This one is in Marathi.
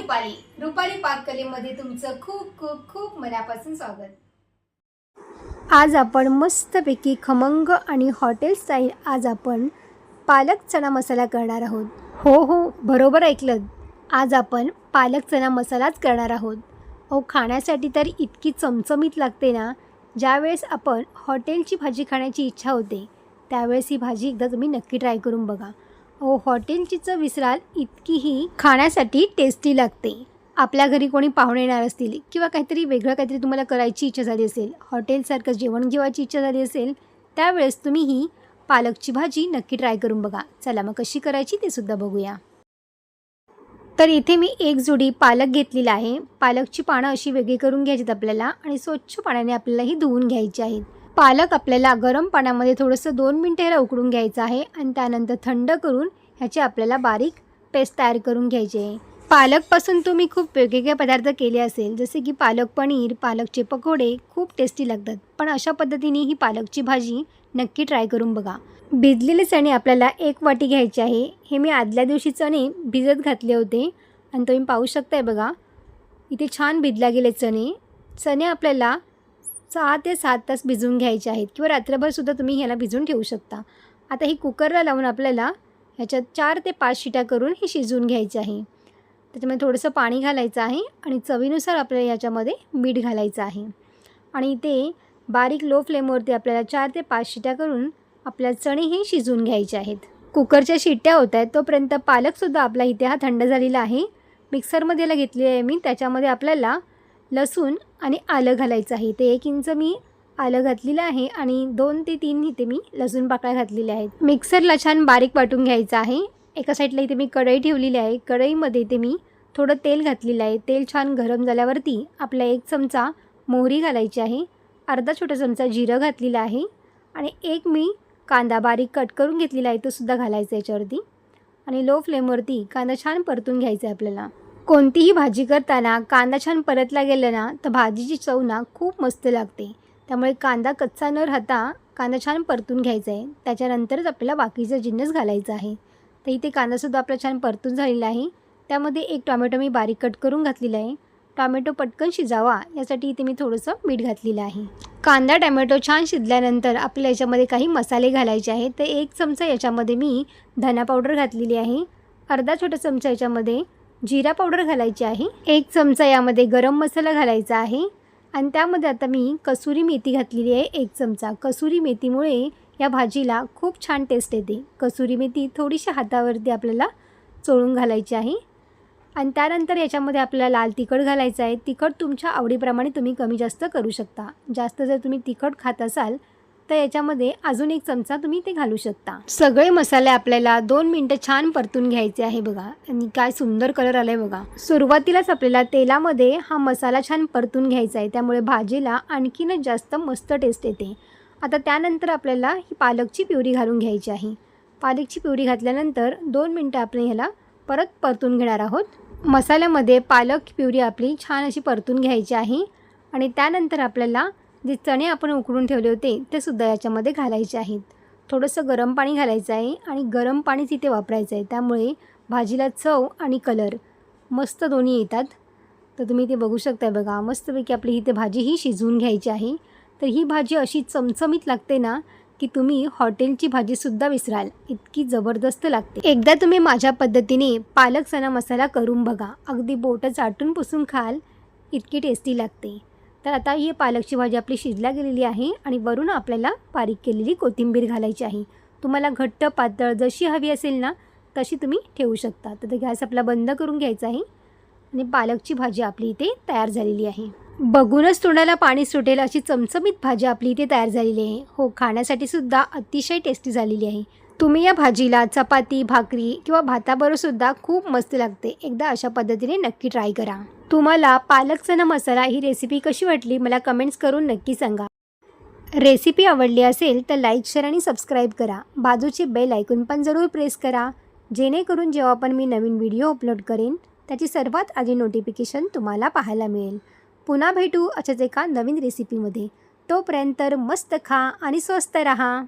रुपाली. रुपाली पाककलेमध्ये तुमचं खूप खूप खूप मनापासून स्वागत. आज आपण मस्तपैकी खमंग आणि हॉटेल स्टाईल आज आपण पालक चणा मसाला करणार आहोत. हो हो बरोबर ऐकलं आज आपण पालक चणा मसालाच करणार आहोत. अहो खाण्यासाठी तर इतकी चमचमीत लागते ना. ज्यावेळेस आपण हॉटेलची भाजी खाण्याची इच्छा होते त्यावेळेस ही भाजी एकदा तुम्ही नक्की ट्राय करून बघा. हॉटेलची चव विसराल इतकीही खाण्यासाठी टेस्टी लागते. आपल्या घरी कोणी पाहुणे येणार असतील किंवा काहीतरी वेगळं काहीतरी तुम्हाला करायची इच्छा झाली असेल हॉटेलसारखं जेवण घेवायची इच्छा झाली असेल त्यावेळेस तुम्ही ही पालकची भाजी नक्की ट्राय करून बघा. चला मग कशी करायची ते सुद्धा बघूया. तर इथे मी एक जोडी पालक घेतलेला आहे. पालकची पानं अशी वेगळी करून घ्यायची आपल्याला आणि स्वच्छ पाण्याने आपल्याला ही धुवून घ्यायची आहेत. पालक आपल्याला गरम पाण्यामध्ये थोडंसं दोन मिनटं ह्याला उकडून घ्यायचं आहे आणि त्यानंतर थंड करून ह्याची आपल्याला बारीक पेस्ट तयार करून घ्यायची आहे. पालकपासून तुम्ही खूप वेगवेगळे पदार्थ केले असेल जसे की पालक पनीर पालकचे पकोडे खूप टेस्टी लागतात. पण अशा पद्धतीने ही पालकची भाजी नक्की ट्राय करून बघा. भिजलेले चणे आपल्याला एक वाटी घ्यायचे आहे. हे मी आदल्या दिवशी चणे भिजत घातले होते आणि तुम्ही पाहू शकताय बघा. इथे छान भिजला गेले चणे. चणे आपल्याला सहा ते सात तास भिजवून घ्यायचे आहेत किंवा रात्रभरसुद्धा तुम्ही ह्याला भिजवून ठेवू शकता. आता ही कुकरला लावून आपल्याला ह्याच्यात चार ते पाच शिट्या करून हे शिजवून घ्यायचे आहे. त्याच्यामध्ये थोडंसं पाणी घालायचं आहे आणि चवीनुसार आपल्याला याच्यामध्ये मीठ घालायचं आहे. आणि ते बारीक लो फ्लेमवरती आपल्याला चार ते पाच शिट्या करून आपल्या चणे हे शिजवून घ्यायचे आहेत. कुकरच्या शिट्ट्या होत आहेत तोपर्यंत पालकसुद्धा आपला इथे हा थंड झालेला आहे. मिक्सरमध्ये याला आहे मी त्याच्यामध्ये आपल्याला लसूण आणि आलं घालायचं आहे. ते एक इंच मी आलं घातलेलं आहे आणि दोन ते तीन इथे मी लसूण पाकळ्या घातलेल्या आहेत. मिक्सरला छान बारीक वाटून घ्यायचं आहे. एका साईडला इथे मी कढई ठेवलेली आहे. कढईमध्ये इथे मी थोडं तेल घातलेलं आहे. तेल छान गरम झाल्यावरती आपला एक चमचा मोहरी घालायची आहे. अर्धा छोटा चमचा जिरं घातलेलं आहे आणि एक मी कांदा बारीक कट करून घेतलेला आहे. तो सुद्धा घालायचा याच्यावरती. आणि लो फ्लेमवरती कांदा छान परतून घ्यायचा आहे आपल्याला. कोणतीही भाजी करताना कांदा छान परतला गेला ना तर भाजीची चव ना खूप मस्त लागते. त्यामुळे कांदा कच्चा न राहता कांदा छान परतून घ्यायचा आहे. त्याच्यानंतरच आपल्याला बाकीचं जिन्नस घालायचं आहे. तर इथे कांदासुद्धा आपला छान परतून झालेला आहे. त्यामध्ये एक टॉमॅटो मी बारीक कट करून घातलेला आहे. टॉमॅटो पटकन शिजावा यासाठी इथे मी थोडंसं मीठ घातलेलं आहे. कांदा टॅमॅटो छान शिजल्यानंतर आपल्याला याच्यामध्ये काही मसाले घालायचे आहेत. तर एक चमचा याच्यामध्ये मी धना पावडर घातलेली आहे. अर्धा छोटा चमचा याच्यामध्ये जिरा पावडर घालायची आहे. एक चमचा यामध्ये गरम मसाला घालायचा आहे. आणि त्यामध्ये आता मी कसुरी मेथी घातलेली आहे. एक चमचा. कसुरी मेथीमुळे या भाजीला खूप छान टेस्ट येते. कसुरी मेथी थोडीशी हातावरती आपल्याला चोळून घालायची आहे. आणि त्यानंतर याच्यामध्ये आपल्याला लाल तिखट घालायचं आहे. तिखट तुमच्या आवडीप्रमाणे तुम्ही कमी जास्त करू शकता. जास्त जर तुम्ही तिखट खात असाल तर याच्यामध्ये अजून एक चमचा तुम्ही ते घालू शकता. सगळे मसाले आपल्याला दोन मिनटं छान परतून घ्यायचे आहे बघा. आणि काय सुंदर कलर आला आहे बघा. सुरुवातीलाच आपल्याला तेलामध्ये हा मसाला छान परतून घ्यायचा आहे. त्यामुळे भाजीला आणखीनच जास्त मस्त टेस्ट येते. आता त्यानंतर आपल्याला ही पालकची प्युरी घालून घ्यायची आहे. पालकची प्युरी घातल्यानंतर दोन मिनटं आपण ह्याला परत परतून घेणार आहोत. मसाल्यामध्ये पालक प्युरी आपली छान अशी परतून घ्यायची आहे. आणि त्यानंतर आपल्याला जे चणे आपण उकडून ठेवले होते ते सुद्धा याच्यामध्ये घालायचे आहेत. थोडंसं गरम पाणी घालायचं आहे आणि गरम पाणीच इथे वापरायचं आहे. त्यामुळे भाजीला चव आणि कलर मस्त दोन्ही येतात. तर तुम्ही ते बघू शकताय बघा मस्तपैकी आपली इथे भाजी ही शिजवून घ्यायची आहे. तर ही भाजी अशी चमचमीत लागते ना की तुम्ही हॉटेलची भाजीसुद्धा विसराल. इतकी जबरदस्त लागते. एकदा तुम्ही माझ्या पद्धतीने पालक चणा मसाला करून बघा. अगदी बोटं चाटून पुसून खाल इतकी टेस्टी लागते. तर आता ही पालकची भाजी आपली शिजल्या गेलेली आहे आणि वरून आपल्याला बारीक केलेली कोथिंबीर घालायची आहे. तुम्हाला घट्ट पातळ जशी हवी असेल ना तशी तुम्ही ठेवू शकता. तर गॅस आपला बंद करून घ्यायचा आहे आणि पालकची भाजी आपली इथे तयार झालेली आहे. बघूनच तोंडाला पाणी सुटेल अशी चमचमीत भाजी आपली इथे तयार झालेली आहे. हो खाण्यासाठी सुद्धा अतिशय टेस्टी झालेली आहे. तुम्ही या भाजीला चपाती भाकरी किंवा भाताबरोबरसुद्धा खूप मस्त लागते. एकदा अशा पद्धतीने नक्की ट्राय करा. तुम्हाला पालक चना मसाला ही रेसिपी कशी वाटली मला कमेंट्स करून नक्की सांगा. रेसिपी आवडली असेल तर लाईक शेअर आणि सबस्क्राईब करा. बाजूची बेल ऐकून पण जरूर प्रेस करा. जेणेकरून जेव्हा पण मी नवीन व्हिडिओ अपलोड करेन त्याची सर्वात आधी नोटिफिकेशन तुम्हाला पाहायला मिळेल. पुन्हा भेटू अशाच एका नवीन रेसिपीमध्ये तोपर्यंत मस्त खा आणि स्वस्त रहा.